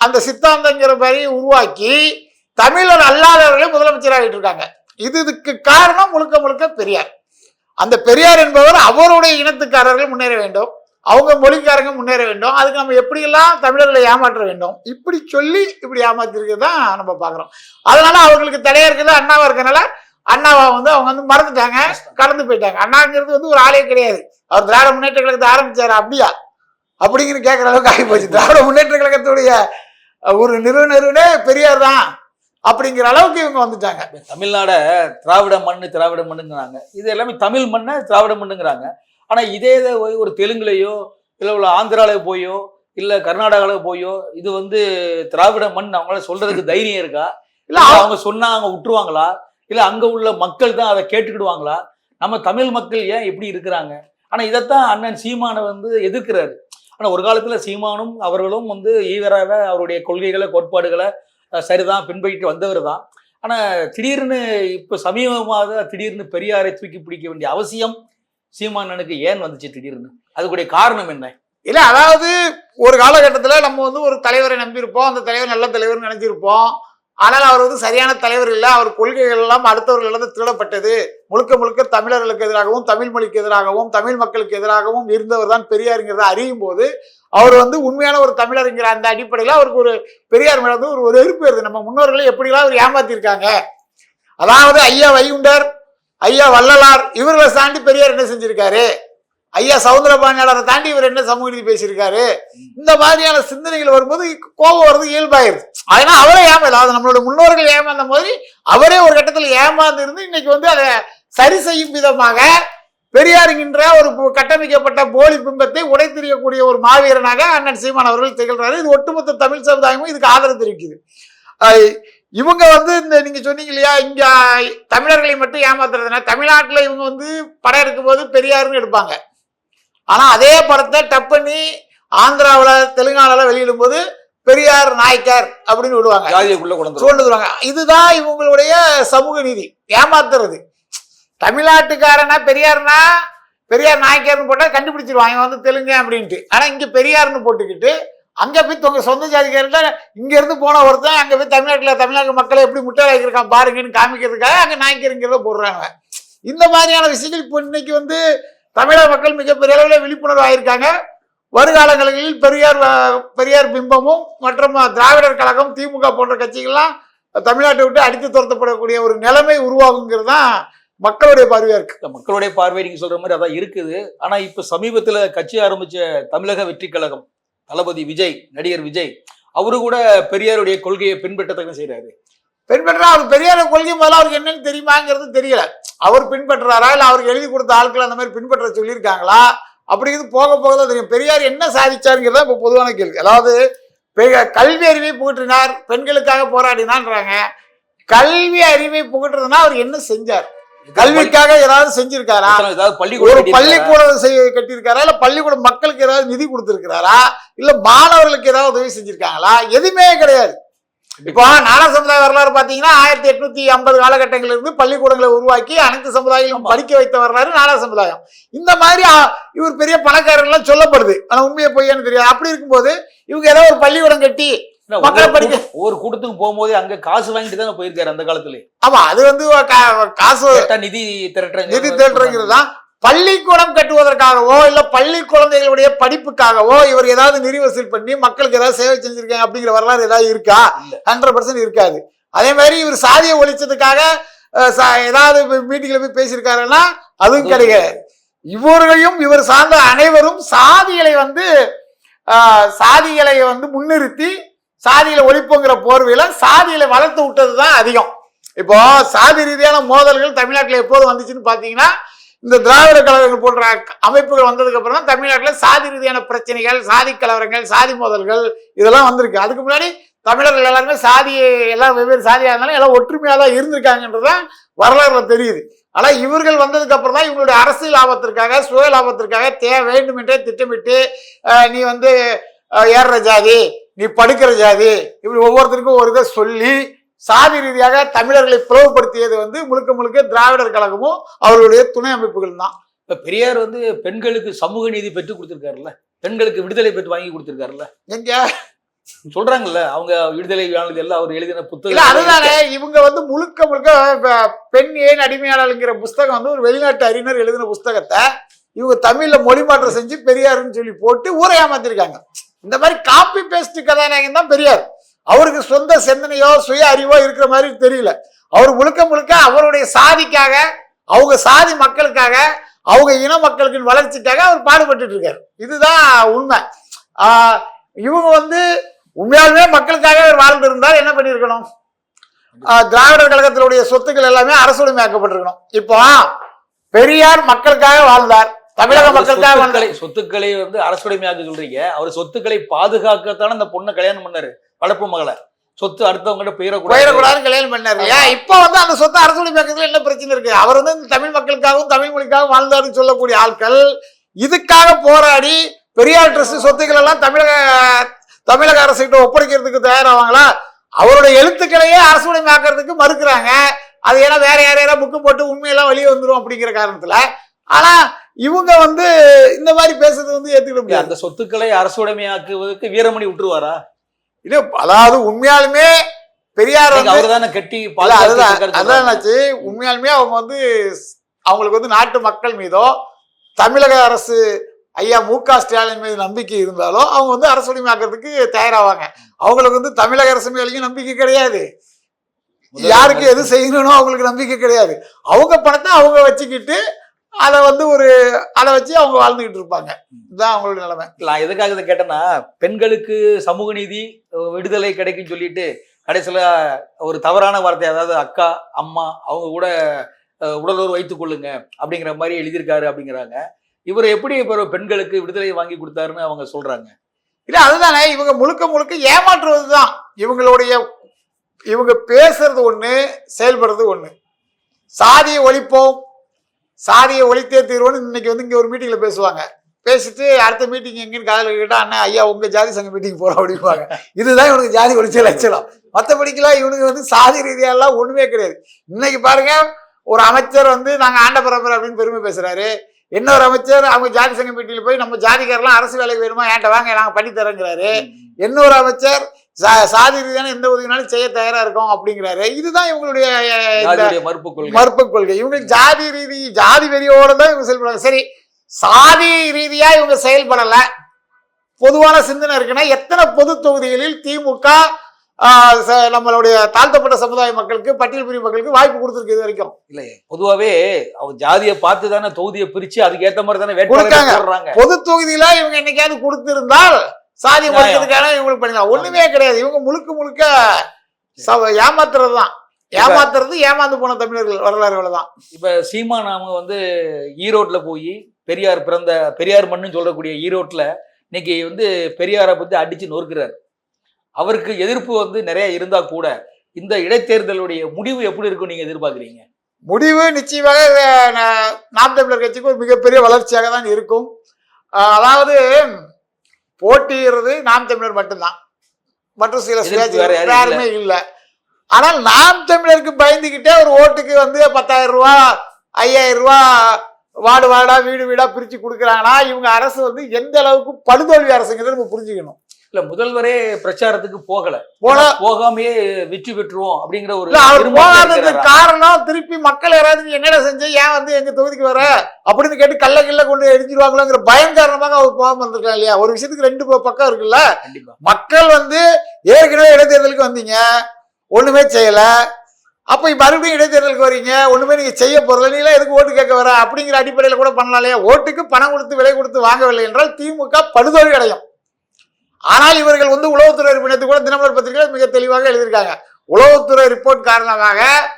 அந்த சித்தாந்தங்கிற மாதிரி உருவாக்கி தமிழர் அல்லாதவர்களே முதலமைச்சராகிட்டு இருக்காங்க. இது இதுக்கு காரணம் முழுக்க முழுக்க பெரியார். அந்த பெரியார் என்பவர் அவருடைய இனத்துக்காரர்கள் முன்னேற வேண்டும். அவங்க மொழிக்காரங்க முன்னேற வேண்டும். அதுக்கு நம்ம எப்படியெல்லாம் தமிழர்களை ஏமாற்ற வேண்டும்? இப்படி சொல்லி இப்படி ஏமாத்திருக்கிறது தான் நம்ம பார்க்குறோம். அதனால அவர்களுக்கு தடையாக இருக்கிறது அண்ணாவா இருக்கனால அண்ணாவா வந்து அவங்க வந்து மறந்துட்டாங்க கடந்து போயிட்டாங்க. அண்ணாங்கிறது வந்து ஒரு ஆளே கிடையாது. அவர் திராவிட முன்னேற்ற கழகத்தை ஆரம்பித்தார் அப்படியா? அப்படிங்கிற கேட்குற அளவுக்கு ஆகி போச்சு. திராவிட முன்னேற்ற கழகத்துடைய ஒரு நிறுவனருனே பெரியார் தான் அப்படிங்கிற அளவுக்கு இவங்க வந்துட்டாங்க. தமிழ்நாட திராவிட மண்ணு திராவிட மண்ணுங்கிறாங்க. இது எல்லாமே தமிழ் மண்ணை திராவிட மண்ணுங்கிறாங்க. ஆனா இதே இதை ஒரு தெலுங்குலையோ இல்ல உள்ள ஆந்திரால போயோ இல்ல கர்நாடகால போயோ இது வந்து திராவிட மண் அவங்களால சொல்றதுக்கு தைரியம் இருக்கா? இல்ல அவங்க அவங்க சொன்னா அவங்க விட்டுருவாங்களா? இல்ல அங்க உள்ள மக்கள் தான் அதை கேட்டுக்கிடுவாங்களா? நம்ம தமிழ் மக்கள் ஏன் இப்படி இருக்கிறாங்க? ஆனா இதைத்தான் அண்ணன் சீமானை வந்து எதிர்க்கிறாரு. ஆனா ஒரு காலத்துல சீமானும் அவர்களும் வந்து ஈவராக அவருடைய கொள்கைகளை கோட்பாடுகளை சரிதான் பின்பற்றி வந்தவர் தான். ஆனா திடீர்னு இப்ப சமீபமாக திடீர்னு பெரியாரை தூக்கி பிடிக்க வேண்டிய அவசியம் சீமானனுக்கு ஏன் வந்துச்சு திடீர்னு? அதுக்குடைய காரணம் என்ன? இல்லை அதாவது ஒரு காலகட்டத்தில் நம்ம வந்து ஒரு தலைவரை நம்பியிருப்போம் அந்த தலைவர் நல்ல தலைவர்னு நினைச்சிருப்போம். ஆனால் அவர் வந்து சரியான தலைவர் இல்லை. அவர் கொள்கைகள் எல்லாம் அடுத்தவர்களிடம் திருடப்பட்டது. முழுக்க முழுக்க தமிழர்களுக்கு எதிராகவும் தமிழ் மொழிக்கு எதிராகவும் தமிழ் மக்களுக்கு எதிராகவும் இருந்தவர் தான் பெரியாருங்கிறத அறியும் போது அவர் வந்து உண்மையான ஒரு தமிழருங்கிற அந்த அடிப்படையில் அவருக்கு ஒரு பெரியார் மேலே வந்து ஒரு ஒரு எதிர்ப்பு வருது. நம்ம முன்னோர்களை எப்படிலாம் அவர் ஏமாத்திருக்காங்க? அதாவது ஐயா வைகுண்டர் ஐயா வள்ளலார் இவர்களை தாண்டி பெரியார் என்ன செஞ்சிருக்காரு? ஐயா சவுந்தரபாணியாளரை தாண்டி இவர் என்ன சமூக நீதி பேசியிருக்காரு? இந்த மாதிரியான சிந்தனைகள் வரும்போது கோபம் வருது இயல்பாயிருது. அதனால அவரே ஏமால அது நம்மளோட முன்னோர்கள் ஏமாந்த மாதிரி அவரே ஒரு கட்டத்தில் ஏமாந்து இருந்து இன்னைக்கு வந்து அதை சரி செய்யும் விதமாக பெரியாருங்கின்ற ஒரு கட்டமைக்கப்பட்ட போலி பிம்பத்தை உடைத்தெறியக்கூடிய ஒரு மாவீரனாக அண்ணன் சீமான் அவர்கள் திகழ்றாரு. இது ஒட்டுமொத்த தமிழ் சமுதாயமும் இதுக்கு ஆதரவு தெரிவிக்குது. இவங்க வந்து இந்த நீங்க சொன்னீங்க இல்லையா இங்க தமிழர்களை மட்டும் ஏமாத்துறதுனா தமிழ்நாட்டுல இவங்க வந்து படம் எடுக்கும்போது பெரியாருன்னு எடுப்பாங்க. ஆனா அதே படத்தை டப் பண்ணி ஆந்திராவுல தெலுங்கானால வெளியிடும்போது பெரியார் நாயக்கர் அப்படின்னு விடுவாங்க. சூழ்ந்துருவாங்க இதுதான் இவங்களுடைய சமூக நீதி ஏமாத்துறது. தமிழ்நாட்டுக்காரனா பெரியார்னா பெரியார் நாயக்கர்னு போட்டா கண்டுபிடிச்சிருவாங்க இவன் வந்து தெலுங்கு அப்படின்ட்டு. ஆனா இங்க பெரியார்னு போட்டுக்கிட்டு அங்கே போய் தொங்க சொந்த ஜாதிக்காரர்கிட்ட இங்கேருந்து போன ஒருத்தன் அங்கே போய் தமிழ்நாட்டில் தமிழ்நாட்டு மக்களை எப்படி முட்டாள இருக்கான் பாருங்கன்னு காமிக்கிறதுக்காக அங்கே நாய்க்கிறங்கிறத போடுறாங்க. இந்த மாதிரியான விஷயங்கள் இப்போ இன்னைக்கு வந்து தமிழக மக்கள் மிகப்பெரிய அளவில் விழிப்புணர்வு ஆயிருக்காங்க. வருகாலங்களில் பெரியார் பெரியார் பிம்பமும் மற்றும் திராவிடர் கழகம் திமுக போன்ற கட்சிகள்லாம் தமிழ்நாட்டை விட்டு அடித்து துரத்தப்படக்கூடிய ஒரு நிலைமை உருவாகுங்கிறது தான் மக்களுடைய பார்வையா இருக்கு. மக்களுடைய பார்வை நீங்க சொல்ற மாதிரி அதான் இருக்குது. ஆனா இப்ப சமீபத்துல கட்சி ஆரம்பிச்ச தமிழக வெற்றி கழகம் தளபதி விஜய் நடிகர் விஜய் அவரு கூட பெரியாருடைய கொள்கையை பின்பற்றத்தக்க செய்யறாரு பின்பற்றா அவர் பெரியார கொள்கை முதல்ல அவருக்கு என்னன்னு தெரியுமாங்கிறது தெரியல. அவர் பின்பற்றுறாரா இல்லை அவருக்கு எழுதி கொடுத்த ஆட்கள் அந்த மாதிரி பின்பற்ற சொல்லியிருக்காங்களா? அப்படிங்கிறது போக போக தான் தெரியும். பெரியார் என்ன சாதிச்சாருங்கிறதா இப்போ பொதுவான கேள்வி. அதாவது கல்வி அறிவை புகற்றினார் பெண்களுக்காக போராடினான்றாங்க. கல்வி அறிவை புகற்றுறதுனா அவர் என்ன செஞ்சார்? கல்விக்காக ஏதாவது செஞ்சிருக்காரா? ஏதாவது பள்ளிக்கூடம் பள்ளிக்கூடம் செய்ய கட்டியிருக்காரா? இல்ல பள்ளிக்கூடம் மக்களுக்கு ஏதாவது நிதி கொடுத்திருக்கிறாரா? இல்ல மாணவர்களுக்கு ஏதாவது உதவி செஞ்சிருக்காங்களா? எதுவுமே கிடையாது. இப்போ நாடா சமுதாய வரலாறு பாத்தீங்கன்னா ஆயிரத்தி எட்நூத்தி ஐம்பது காலகட்டங்கள்ல இருந்து பள்ளிக்கூடங்களை உருவாக்கி அனைத்து சமுதாயங்களும் படிக்க வைத்த வரலாறு நாடா சமுதாயம். இந்த மாதிரி இவர் பெரிய பணக்காரர்லாம் சொல்லப்படுது. ஆனா உண்மையை பொய்யான்னு தெரியாது. அப்படி இருக்கும்போது இவங்க ஏதோ ஒரு பள்ளிக்கூடம் கட்டி மக்களை படிக்க- ஒவ்வொரு கூட்டத்துக்கு போகும்போது அங்க காசு வாங்கிட்டு தானே போயிருக்காரு அந்த காலத்துல. ஆமா அது வந்து காசு நிதி திரட்டுறங்க நிதி திரட்டுறங்கிறது தான். பள்ளிக்கூடம் கட்டுவதற்காகவோ இல்ல பள்ளி குழந்தைகளுடைய படிப்புக்காகவோ இவர் ஏதாவது நிதி வசூல் பண்ணி மக்களுக்கு ஏதாவது சேவை செஞ்சிருக்காங்க அப்படிங்கிற வரலாறு ஏதாவது இருக்கா. ஹண்ட்ரட் பர்சன்ட் இருக்காது. அதே மாதிரி இவர் சாதியை ஒழிச்சதுக்காக ஏதாவது மீட்டிங்ல போய் பேசியிருக்காருன்னா அதுவும் கிடையாது. இவர்களையும் இவர் சார்ந்த அனைவரும் சாதிகளை வந்து சாதிகளை வந்து முன்னிறுத்தி சாதியில ஒழிப்புங்கிற போர்வையில சாதியில வளர்த்து விட்டது தான் அதிகம். இப்போ சாதி ரீதியான மோதல்கள் தமிழ்நாட்டில் எப்போது வந்துச்சுன்னு பார்த்தீங்கன்னா இந்த திராவிட கழகங்கள் போன்ற அமைப்புகள் வந்ததுக்கு அப்புறம் தான் தமிழ்நாட்டில் சாதி ரீதியான பிரச்சனைகள் சாதி கலவரங்கள் சாதி மோதல்கள் இதெல்லாம் வந்திருக்கு. அதுக்கு முன்னாடி தமிழர்கள் எல்லாருமே சாதி எல்லாம் வெவ்வேறு சாதியாக இருந்தாலும் எல்லாம் ஒற்றுமையாக தான் இருந்திருக்காங்கன்றதான் வரலாறுல தெரியுது. ஆனால் இவர்கள் வந்ததுக்கு அப்புறம் தான் இவங்களுடைய அரசியல் லாபத்திற்காக சுய லாபத்திற்காக தே வேண்டுமென்றே திட்டமிட்டு நீ வந்து அஹ், ஏறுற ஜாதி நீ படுக்கிற ஜாதி. இப்படி ஒவ்வொருத்தருக்கும் ஒரு இதை சொல்லி சாதி ரீதியாக தமிழர்களை பிளவுபடுத்தியது வந்து முழுக்க முழுக்க திராவிடர் கழகமும் அவர்களுடைய துணை அமைப்புகள் தான். இப்ப பெரியார் வந்து பெண்களுக்கு சமூக நீதி பெற்று கொடுத்திருக்காருல்ல? பெண்களுக்கு விடுதலை பெற்று வாங்கி கொடுத்திருக்காருல்ல? எங்க? சொல்றாங்கல்ல அவங்க விடுதலை எல்லாம் அவர் எழுதின புத்தகம். அதுதானே. இவங்க வந்து முழுக்க முழுக்க பெண் ஏன் அடிமையாளருங்கிற புஸ்தகம் வந்து ஒரு வெளிநாட்டு அறிஞர் எழுதின புஸ்தகத்தை இவங்க தமிழ்ல மொழிமாற்றம் செஞ்சு பெரியாருன்னு சொல்லி போட்டு ஊரை ஏமாத்திருக்காங்க. இந்த மாதிரி காப்பி பேஸ்ட் கதாநாயகன் தான் பெரியார். அவருக்கு சொந்த சிந்தனையோ சுய அறிவோ இருக்கிற மாதிரி தெரியல. அவர் முழுக்க முழுக்க அவருடைய சாதிக்காக அவங்க சாதி மக்களுக்காக அவங்க இன மக்களுக்கு வளர்ச்சிக்காக அவர் பாடுபட்டு இருக்காரு. இதுதான் உண்மை. இவங்க வந்து உண்மையாலுமே மக்களுக்காக அவர் வாழ்ந்து இருந்தால் என்ன பண்ணியிருக்கணும்? திராவிடர் கழகத்தினுடைய சொத்துக்கள் எல்லாமே அரசுடைமையாக்கப்பட்டிருக்கணும். இப்போ பெரியார் மக்களுக்காக வாழ்ந்தார். தமிழக மக்களுக்காக சொத்துக்களை வந்து அரசுடைமையாக்க சொல்றீங்க. அவர் சொத்துக்களை பாதுகாக்கத்தானே அந்த பொண்ணை கல்யாணம் பண்ணாரு வளர்ப்பு மகளை. சொத்து அடுத்தவங்ககிட்ட போயிடக்கூடாது. கல்யாணம் பண்ணாரு. இல்லையா இப்போ வந்து அந்த சொத்தை அரசுடைமையாக்கிறதுல என்ன பிரச்சனை இருக்கு? அவர் வந்து இந்த தமிழ் மக்களுக்காகவும் தமிழ் மொழிக்காகவும் வாழ்ந்தாருன்னு சொல்லக்கூடிய ஆட்கள் இதுக்காக போராடி பெரியார் ட்ரஸ்ட் சொத்துக்கள் எல்லாம் தமிழக தமிழக அரசுகிட்ட ஒப்படைக்கிறதுக்கு தயாராவாங்களா? அவருடைய எழுத்துக்களையே அரசுடைமையாக்கிறதுக்கு மறுக்கிறாங்க. அது ஏன்னா வேற யாரையாவது புக்கு போட்டு உண்மையெல்லாம் வெளியே வந்துரும் அப்படிங்கிற காரணத்துல. ஆனா இவங்க வந்து இந்த மாதிரி பேசுறது வந்து ஏத்துக்கிட முடியாது. அந்த சொத்துக்களை அரசுடைமையாக்குவதற்கு வீரமணி விட்டுருவாரா இது அதாவது உண்மையாலுமே பெரியார் அவர் தானே கட்டி இல்ல, அதுதான் என்னாச்சு? உண்மையாலுமே அவங்க வந்து அவங்களுக்கு வந்து நாட்டு மக்கள் மீதோ தமிழக அரசு ஐயா மு க ஸ்டாலின் மீது நம்பிக்கை இருந்தாலும் அவங்க வந்து அரசுடைமையாக்கிறதுக்கு தயாராவாங்க. அவங்களுக்கு வந்து தமிழக அரசு மேலேயும் நம்பிக்கை கிடையாது. யாருக்கு எது செய்யணும்னு அவங்களுக்கு நம்பிக்கை கிடையாது. அவங்க பணத்தை அவங்க வச்சுக்கிட்டு அதை வந்து ஒரு அதை வச்சு அவங்க வாழ்ந்துகிட்டு இருப்பாங்க. இதுதான் அவங்களுடைய நிலைமை. நான் எதுக்காக இதை கேட்டேன்னா பெண்களுக்கு சமூக நீதி விடுதலை கிடைக்குன்னு சொல்லிட்டு கடைசியில் ஒரு தவறான வார்த்தை அதாவது அக்கா அம்மா அவங்க கூட உடலுறவு வைத்துக் கொள்ளுங்க அப்படிங்கிற மாதிரி எழுதியிருக்காரு அப்படிங்கிறாங்க. இவர் எப்படி இப்போ பெண்களுக்கு விடுதலை வாங்கி கொடுத்தாருன்னு அவங்க சொல்றாங்க? இல்ல அதுதானே இவங்க முழுக்க முழுக்க ஏமாற்றுவது தான் இவங்களுடைய இவங்க பேசுறது ஒண்ணு செயல்படுறது ஒண்ணு. சாதியை ஒழிப்போம் சாதியை ஒழித்தே தீர்வோம்னு இன்னைக்கு வந்து இங்க ஒரு மீட்டிங்ல பேசுவாங்க. பேசிட்டு அடுத்த மீட்டிங் எங்கன்னு காதல கேட்டா அண்ணா ஐயா உங்க ஜாதி சங்க மீட்டிங் போறோம் அப்படிம்பாங்க. இதுதான் இவனுக்கு ஜாதி ஒழிச்ச லட்சணம். மற்றபடிக்கெல்லாம் இவனுக்கு வந்து சாதி ரீதியெல்லாம் ஒண்ணுமே கிடையாது. இன்னைக்கு பாருங்க ஒரு அமைச்சர் வந்து நாங்க ஆண்ட பரம்பரை அப்படின்னு பெருமை பேசுறாரு. இன்னொரு அமைச்சர் அவங்க ஜாதி சங்க மீட்டிங்ல போய் நம்ம ஜாதிக்காரெல்லாம் அரசு வேலைக்கு வேணுமா என்கிட்ட வாங்க நாங்க பண்ணி தரேங்கிறாரு இன்னொரு அமைச்சர் சா- சாதி ரீதியான எந்த உதவினாலும் செய்ய தயாரா இருக்கோம் அப்படிங்கிறாரு. இதுதான் இவங்களுடைய மறுப்பு கொள்கை. மறுப்பு கொள்கை. இவங்க ஜாதி ரீதி ஜாதி வெறியோட தான் இவங்க செயல்படுறாங்க சரி சாதி ரீதியா இவங்க செயல்படல. பொதுவான சிந்தனை இருக்குன்னா எத்தனை பொது தொகுதிகளில் திமுக நம்மளுடைய தாழ்த்தப்பட்ட சமுதாய மக்களுக்கு பட்டியல் பிரிவு மக்களுக்கு வாய்ப்பு கொடுத்துருக்கு இது வரைக்கும்? இல்லையே பொதுவாவே அவங்க ஜாதியை பார்த்து தானே தொகுதியை பிரிச்சு அதுக்கு ஏத்த மாதிரி தானே கொடுக்காங்க. பொது தொகுதியில இவங்க என்னைக்காவது கொடுத்திருந்தால் சாதி நியாயம். மறுக்கிறதுக்கான இவங்களுக்கு பண்ணிடலாம் ஒண்ணுமே கிடையாது. இவங்க முழுக்க முழுக்க ச- ஏமாத்துறது தான் ஏமாத்துறது ஏமாந்து போன தமிழர்கள் வரலாறுகள் தான் இப்ப சீமா நாம வந்து ஈரோட்ல போய் பெரியார் பிறந்த பெரியார் மண்ணுன்னு சொல்லக்கூடிய ஈரோட்ல இன்னைக்கு வந்து பெரியாரை பத்தி அடிச்சு நொறுக்கிறார். அவருக்கு எதிர்ப்பு வந்து நிறைய இருந்தா கூட இந்த இடைத்தேர்தலுடைய முடிவு எப்படி இருக்கும் நீங்க எதிர்பார்க்குறீங்க? முடிவு நிச்சயமாக நாம் தமிழர் கட்சிக்கு ஒரு மிகப்பெரிய வளர்ச்சியாக தான் இருக்கும் அதாவது போட்டியிடுறது நாம் தமிழர் மட்டும்தான். மற்றும் சில சுயாட்சி யாரும் இல்லை. ஆனால் நாம் தமிழருக்கு பயந்துகிட்டே ஒரு ஓட்டுக்கு வந்து பத்தாயிரம் ரூபா ஐயாயிரம் ரூபா வார்டு வார்டா வீடு வீடா பிரிச்சு கொடுக்குறாங்கன்னா இவங்க அரசு வந்து எந்த அளவுக்கு படுதோல்வி அரசுங்கிறத நம்ம புரிஞ்சுக்கணும். இல்ல முதல்வரே பிரச்சாரத்துக்கு போகல. போல போகாமையே வெற்றி பெற்றுவோம் அப்படிங்கிற ஒரு போகாததுக்கு? காரணம் திருப்பி மக்கள் யாராவது என்னடா செஞ்ச ஏன் வந்து எங்க தொகுதிக்கு வர? அப்படின்னு கேட்டு கல்ல கில்ல கொண்டு எரிஞ்சிருவாங்களோங்கிற பயம் காரணமாக அவர் போகாம இருந்திருக்கலாம் இல்லையா? ஒரு விஷயத்துக்கு ரெண்டு பக்கம் இருக்குல்ல? மக்கள் வந்து ஏற்கனவே இடைத்தேர்தலுக்கு வந்தீங்க ஒண்ணுமே செய்யல. அப்ப மறுபடியும் இடைத்தேர்தலுக்கு வரீங்க ஒண்ணுமே நீங்க செய்ய போறல நீங்களா எதுக்கு ஓட்டு கேட்க வர? அப்படிங்கிற அடிப்படையில கூட பண்ணலாம் இல்லையா ஓட்டுக்கு பணம் கொடுத்து விலை கொடுத்து வாங்கவில்லை என்றால் திமுக படுதோல்வி அடையும். ஆனால் இவர்கள் வந்து உளவுத்துறை உறுப்பினத்து கூட தினமலர் பத்திரிகையில் மிக தெளிவாக எழுதியிருக்காங்க. உளவுத்துறை ரிப்போர்ட் காரணமாக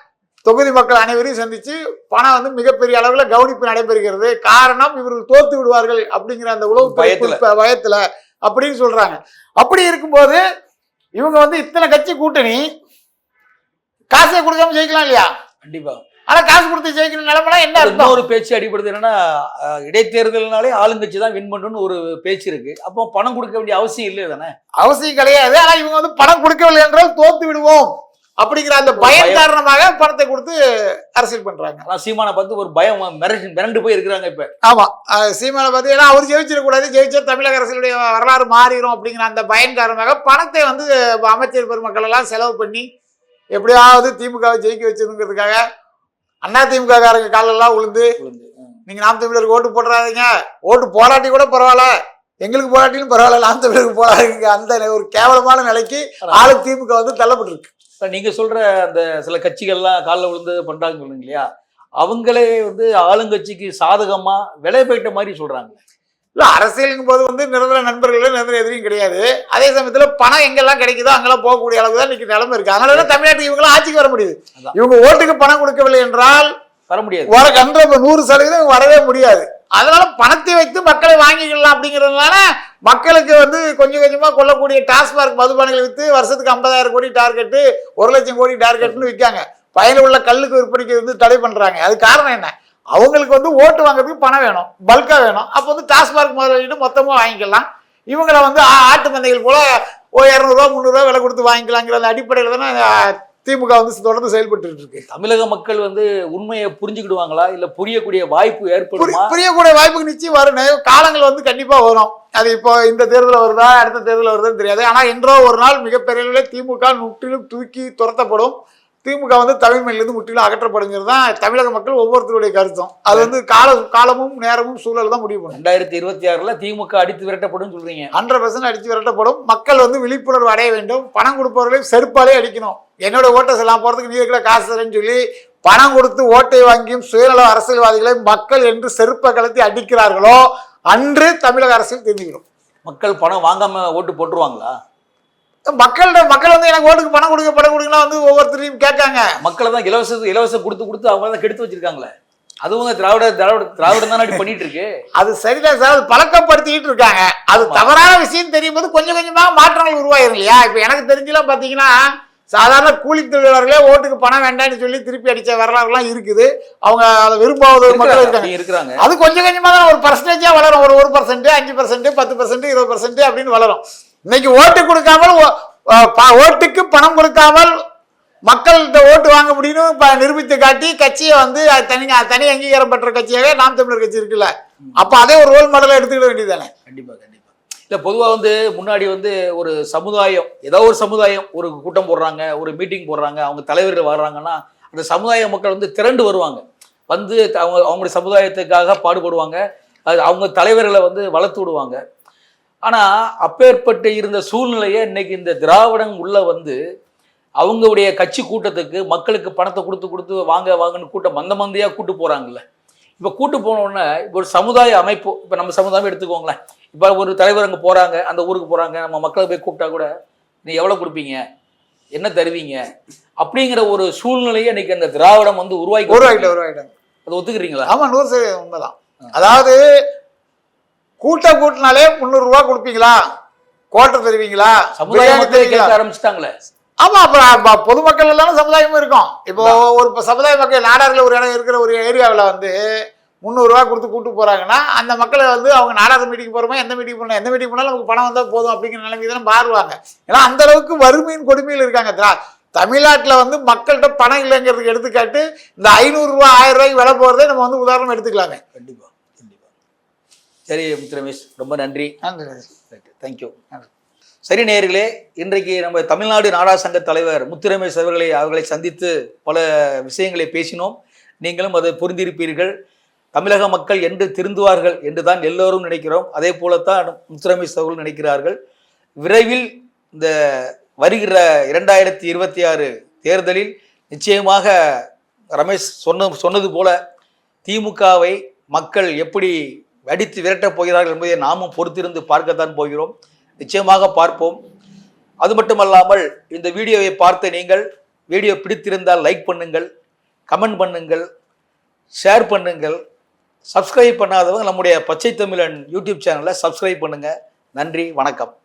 தொகுதி மக்கள் அனைவரையும் சந்திச்சு பணம் வந்து மிகப்பெரிய அளவில் கவனிப்பு நடைபெறுகிறது. காரணம் இவர்கள் தோத்து விடுவார்கள் அப்படிங்கிற அந்த. குறிப்ப- பயத்துல அப்படின்னு சொல்றாங்க. அப்படி இருக்கும்போது இவங்க வந்து இத்தனை கட்சி கூட்டணி காசே கொடுக்காம ஜெயிக்கலாம் இல்லையா? கண்டிப்பா. ஆனா காசு கொடுத்து ஜெயிக்கணும் நிலைமைனா என்ன அர்த்தம்? இன்னொரு பேச்சு அடிப்படுது என்னன்னா இடைத்தேர்தல்னாலே ஆளுங்கட்சி தான் வின் பண்ணணும்னு ஒரு பேச்சு இருக்கு. அப்போ பணம் கொடுக்க வேண்டிய அவசியம் இல்லை தானே? அவசியம் கிடையாது. ஆனா இவங்க வந்து பணம் கொடுக்கவில்லை என்றால் தோத்து விடுவோம் அப்படிங்கிற அந்த பயம். காரணமாக பணத்தை கொடுத்து அரசியல் பண்றாங்க. ஆனா சீமானை பார்த்து ஒரு பயம் மிரண்டு மிரண்டு போய் இருக்கிறாங்க இப்ப. ஆமா. சீமானை பார்த்து ஏன்னா அவர் ஜெயிச்சிடக்கூடாது ஜெயிச்சா தமிழக அரசியலுடைய வரலாறு மாறிடும் அப்படிங்கிற அந்த பயன் காரணமாக பணத்தை வந்து அமைச்சர் பெருமக்கள் எல்லாம் செலவு பண்ணி எப்படியாவது திமுகவை ஜெயிக்க வச்சிருங்கிறதுக்காக அண்ணா திமுக காரங்க காலெல்லாம் உளுந்து. நீங்க நாம் தமிழருக்கு ஓட்டு போடுறாதீங்க ஓட்டு போராட்டி கூட பரவாயில்ல. எங்களுக்கு போராட்டிலும் பரவாயில்ல நாம் தமிழருக்கு போராடுங்க அந்த ஒரு கேவலமான நிலைக்கு ஆளு திமுக வந்து தள்ளப்பட்டு இருக்கு இப்ப நீங்க சொல்ற அந்த சில கட்சிகள்லாம் காலில் விழுந்து பண்றாங்க சொல்லுங்க இல்லையா? அவங்களே வந்து ஆளுங்கட்சிக்கு சாதகமா விலை போயிட்ட மாதிரி சொல்றாங்க. இல்ல அரசியலுங்கும் போது வந்து நிரந்தர நண்பர்கள் நிரந்தர எதிரியும் கிடையாது. அதே சமயத்துல பணம் எங்கெல்லாம் கிடைக்குதோ அங்கெல்லாம் போகக்கூடிய அளவு தான் இன்னைக்கு நிலைமை இருக்கு. அதனால தான் தமிழ்நாட்டுக்கு இவங்களாம் ஆட்சிக்கு வர முடியுது. இவங்க ஓட்டுக்கு பணம் கொடுக்கவில்லை என்றால் வர முடியாது. வர கன்ற நூறு சதவீதம் இவங்க வரவே முடியாது. அதனால பணத்தை வைத்து மக்களை வாங்கிக்கலாம் அப்படிங்கிறதுனால மக்களுக்கு வந்து கொஞ்சம் கொஞ்சமா கொள்ளக்கூடிய டாஸ்மார்க் மதுபானங்களை வித்து வருஷத்துக்கு ஐம்பதாயிரம் கோடி டார்கெட்டு ஒரு லட்சம் கோடி டார்கெட்னு விற்காங்க. பயனில் உள்ள கல்லுக்கு விற்பனைக்கு வந்து தடை பண்றாங்க. அது காரணம் என்ன? அவங்களுக்கு வந்து ஓட்டு வாங்குறதுக்கு பணம் வேணும் பல்கா வேணும். அப்போ வந்து டாஸ்மார்க் முதலீடு மொத்தமா வாங்கிக்கலாம். இவங்கள வந்து ஆட்டு மந்தைகள் போல ஓ இரநூறுவா முந்நூறுவா விலை கொடுத்து வாங்கிக்கலாங்கிற அந்த அடிப்படையில் தானே திமுக வந்து தொடர்ந்து செயல்பட்டு இருக்கு. தமிழக மக்கள் வந்து உண்மையை புரிஞ்சுக்கிடுவாங்களா? இல்ல புரியக்கூடிய வாய்ப்பு ஏற்படுமா? புரியக்கூடிய வாய்ப்புக்கு நிச்சயம் வரும். காலங்கள் வந்து கண்டிப்பா வரும். அது இப்போ இந்த தேர்தல் வருதா அடுத்த தேர்தல் வருதான்னு தெரியாது. ஆனா என்றோ ஒரு நாள் மிகப்பெரிய திமுக முற்றிலும் தூக்கி துரத்தப்படும். திமுக வந்து தமிழ் மண்ணிலிருந்து முற்றிலும் அகற்றப்படுங்கிறது தான் தமிழக மக்கள் ஒவ்வொருத்தருடைய கருத்தும். அது வந்து கால காலமும் நேரமும் சூழல் தான் முடிவு பண்ணும். ரெண்டாயிரத்தி இருபத்தி ஆறுல திமுக அடித்து விரட்டப்படும் சொல்றீங்க. ஹண்ட்ரட் பர்சன்ட் அடிச்சு விரட்டப்படும். மக்கள் வந்து விழிப்புணர்வு அடைய வேண்டும். பணம் கொடுப்பவர்களையும் செருப்பாலே அடிக்கணும். என்னோட ஓட்டை எல்லாம் போறதுக்கு நீ இருக்கிற காசு தரேன்னு சொல்லி பணம் கொடுத்து ஓட்டை வாங்கியும் சுயநல அரசியல்வாதிகளை மக்கள் என்று செருப்ப கலத்தி அடிக்கிறார்களோ அன்று தமிழக அரசியல் தெரிஞ்சுக்கணும் மக்கள் பணம் வாங்காம ஓட்டு போட்டுருவாங்களா? மக்கள்கிட்ட மக்கள் வந்து எனக்கு ஓட்டுக்கு பணம் கொடுக்க பணம் கொடுங்கன்னா வந்து ஒவ்வொருத்தரையும் கேட்காங்க. மக்களை தான் இலவச இலவசம் கொடுத்து கொடுத்து அவங்க தான் கெடுத்து வச்சிருக்காங்களே. அதுவும் திராவிட திராவிட திராவிடம் தான் பண்ணிட்டு இருக்கு. அது சரிதான் சார் அது பழக்கப்படுத்திக்கிட்டு இருக்காங்க. அது தவறான விஷயம் தெரியும் போது கொஞ்சம் கொஞ்சமாக மாற்றங்கள் உருவாயிரும் இல்லையா? இப்போ எனக்கு தெரிஞ்செல்லாம் பார்த்தீங்கன்னா சாதாரண கூலி தொழிலாளர்களே ஓட்டுக்கு பணம் வேண்டாம்னு சொல்லி திருப்பி அடிச்ச வரலாறுலாம் இருக்குது. அவங்க அதை விரும்பாத மக்கள் இருக்காங்க. இருக்கிறாங்க. அது கொஞ்சம் கொஞ்சமாக தான் ஒரு பர்சன்டேஜாக வளரும். ஒரு ஒரு பர்சன்ட் அஞ்சு பர்சன்ட் பத்து பர்சன்ட் இருபது பர்சன்ட் அப்படின்னு வளரும். இன்னைக்கு ஓட்டு கொடுக்காமல் ஓ- ப- ஓட்டுக்கு பணம் கொடுக்காமல் மக்கள்கிட்ட ஓட்டு வாங்க முடியும்னு இப்போ நிரூபித்து காட்டி கட்சியை வந்து தனி தனி அங்கீகாரம் பெற்ற கட்சியாகவே நாம் தமிழர் கட்சி இருக்குல்ல. அப்போ அதே ஒரு ரோல் மாடலாக எடுத்துக்கிட வேண்டியதானே கண்டிப்பா கண்டிப்பா. இல்ல பொதுவா வந்து முன்னாடி வந்து ஒரு சமுதாயம் ஏதோ ஒரு சமுதாயம் ஒரு கூட்டம் போடுறாங்க ஒரு மீட்டிங் போடுறாங்க அவங்க தலைவர்கள் வர்றாங்கன்னா அந்த சமுதாய மக்கள் வந்து திரண்டு வருவாங்க. வந்து அவங்க அவங்களுடைய சமுதாயத்துக்காக பாடுபடுவாங்க. அது அவங்க தலைவர்களை வந்து வளர்த்து விடுவாங்க. ஆனா அப்பேற்பட்டு இருந்த சூழ்நிலையை இன்னைக்கு இந்த திராவிடம் உள்ள வந்து அவங்களுடைய கட்சி கூட்டத்துக்கு மக்களுக்கு பணத்தை கொடுத்து கொடுத்து வாங்க வாங்கன்னு கூட்டம் மந்த மந்தையா கூட்டு போறாங்கல்ல. இப்போ கூட்டு போன உடனே இப்போ ஒரு சமுதாய அமைப்பு இப்போ நம்ம சமுதாயம் எடுத்துக்கோங்களேன். இப்போ ஒரு தலைவர் அங்கே போறாங்க அந்த ஊருக்கு போறாங்க நம்ம மக்களை போய் கூப்பிட்டா கூட நீ எவ்வளோ கொடுப்பீங்க? என்ன தருவீங்க? அப்படிங்கிற ஒரு சூழ்நிலையை இன்னைக்கு அந்த திராவிடம் வந்து உருவாக்கி உருவாகிட்ட உருவாகிட்டாங்க அதை ஒத்துக்கிறீங்களா? ஆமா நூறு சதவீதம் உண்மைதான். அதாவது கூட்டம் கூட்டினாலே முந்நூறுரூவா கொடுப்பீங்களா? கோட்டை தருவீங்களா? சமுதாய பிரியாணி மக்களே தருவீங்களா? கேட்க ஆரம்பிச்சிட்டாங்களே. ஆமா அப்புறம் அப்ப பொதுமக்கள் எல்லாம் சமுதாயமும் இருக்கும். இப்போ ஒரு சமுதாய மக்கள் நாடார்கள் ஒரு இடம் இருக்கிற ஒரு ஏரியாவில் வந்து முந்நூறுரூவா கொடுத்து கூட்டு போறாங்கன்னா அந்த மக்களை வந்து அவங்க நாடார் மீட்டிங் போகிறோமா எந்த மீட்டிங் போனோம் எந்த மீட்டிங் போனாலும் நமக்கு பணம் வந்தால் போதும் அப்படிங்கிற நிலைமை தானே மாறுவாங்க. ஏன்னா அந்த அளவுக்கு வறுமையின் கொடுமையில் இருக்காங்க. திரா தமிழ்நாட்டில் வந்து மக்கள்கிட்ட பணம் இல்லைங்கிறதுக்கு எடுத்துக்காட்டு இந்த ஐநூறுரூவா ஆயிரம் ரூபாய்க்கு விலை போகிறதே நம்ம வந்து உதாரணம் எடுத்துக்கலாமே. கண்டிப்பா கண்டிப்பா. சரி முத்து ரமேஷ் ரொம்ப நன்றி. தேங்க்யூ சரி நேயர்களே இன்றைக்கு நம்ம தமிழ்நாடு நாடா சங்க தலைவர் முத்துரமேஷ் அவர்களை அவர்களை சந்தித்து பல விஷயங்களை பேசினோம். நீங்களும் அதை புரிந்திருப்பீர்கள். தமிழக மக்கள் என்று திருந்துவார்கள் என்று தான் எல்லோரும் நினைக்கிறோம். அதே போலத்தான் முத்துரமேஷ் அவர்கள் நினைக்கிறார்கள். விரைவில் இந்த வருகிற இரண்டாயிரத்தி இருபத்தி ஆறு தேர்தலில் நிச்சயமாக ரமேஷ் சொன்ன சொன்னது போல திமுகவை மக்கள் எப்படி வெடித்து விரட்டப் போகிறார்கள் என்பதை நாமும் பொறுத்திருந்து பார்க்கத்தான் போகிறோம். நிச்சயமாக பார்ப்போம். அது மட்டுமல்லாமல் இந்த வீடியோவை பார்த்த நீங்கள் வீடியோ பிடித்திருந்தால் லைக் பண்ணுங்கள் கமெண்ட் பண்ணுங்கள் ஷேர் பண்ணுங்கள். சப்ஸ்கிரைப் பண்ணாதவங்க நம்முடைய பச்சை தமிழன் யூடியூப் சேனலை சப்ஸ்கிரைப் பண்ணுங்கள் நன்றி வணக்கம்.